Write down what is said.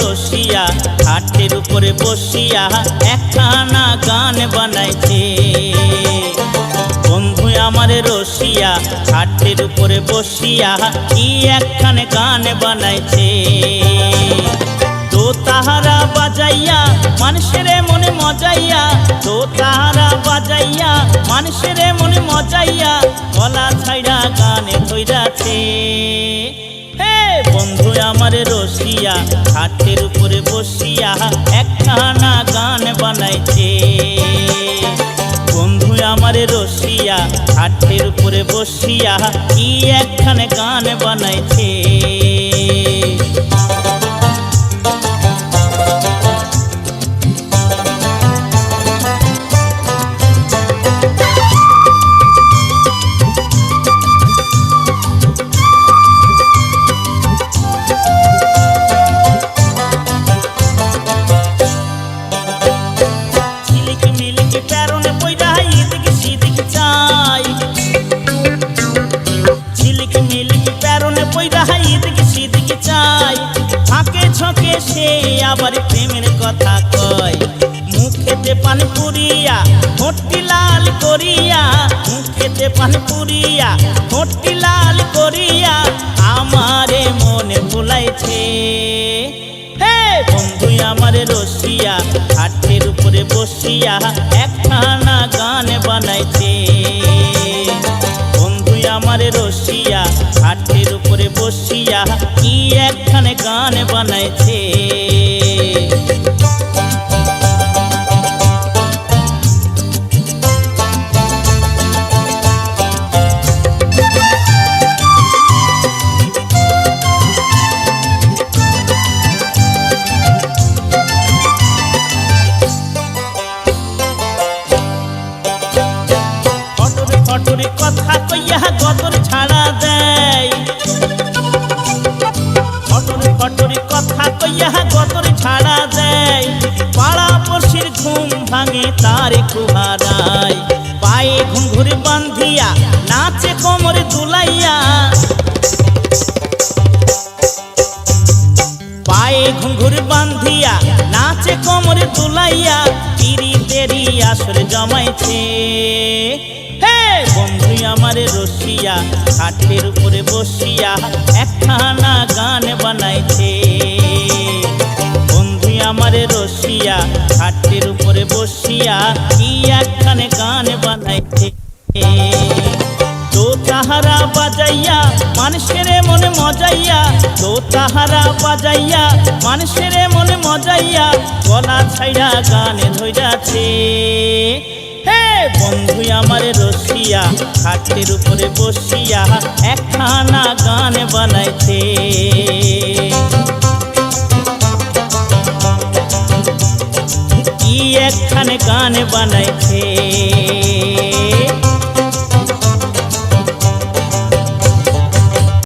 রসিয়া হাটের উপরে বসিয়া একখানা গান বানাইছে। বন্ধু আমার রসিয়া হাটের উপরে বসিয়া কি একখানে গান বানাইছে। তো তাহারা বাজাইয়া, মানুষের মনে মজাইয়া, তো তাহারা বাজাইয়া, মানুষের মনে মজাইয়া, গলা ছাইড়া গানে ধৈরাছে আমার রসিয়া হাটের উপরে বসিয়া একখানা গান বানাইছে। বন্ধু আমার রসিয়া হাটের উপরে বসিয়া কি একখানে গান চাই ঝিলিক মিলিক প্যারনে পয়দা ইদিক সিদিক চাই। ফাঁকে ছকে সে আবার প্রেমের কথা কয়। মুখেতে পান পুরিয়া হোট্টি লাল করিয়া। মুখেতে পান পুরিয়া হোট্টি লাল করিয়া। আমারে মনে ভুলাইছে। হে বন্ধু, আমার রসিয়া উপরে বসিয়া একখানা গান বানাইতে। বন্ধু আমার রসিয়া হাটের উপরে বসিয়া কি একখানে গান বানাইছে ফটরে কথা কইয়া গদর ছাড়া দেয়। কথা কইয়া গদর ছাড়া দেয়। পাড়া পড়শির ঘুম ভাঙে তার পায়ে বান্ধিয়া নাচে কোমরে দুলাইয়া। পায়ে ঘুঙ্গুর বান্ধিয়া নাচে কোমরে তুলাইয়া তিরি দেরি আসরে জমাইছে। হে আমার রসিয়া খাটের উপরে বসিয়া একখানা গান বানাইছে। বন্ধু আমার রসিয়া খাটের উপরে বসিয়া কি একখানে গান বানাইছে। তো তাহারা বাজাইয়া মানুষের মনে মজাইয়া, তো তাহারা বাজাইয়া মানুষের মনে মজাইয়া গলা ছাইড়া গানে ধৈরাছে হে বন্ধু আমার রসিয়া খাটের উপরে বসিয়া একখানা গান বানাইছে কি একখানে গান বানাইছে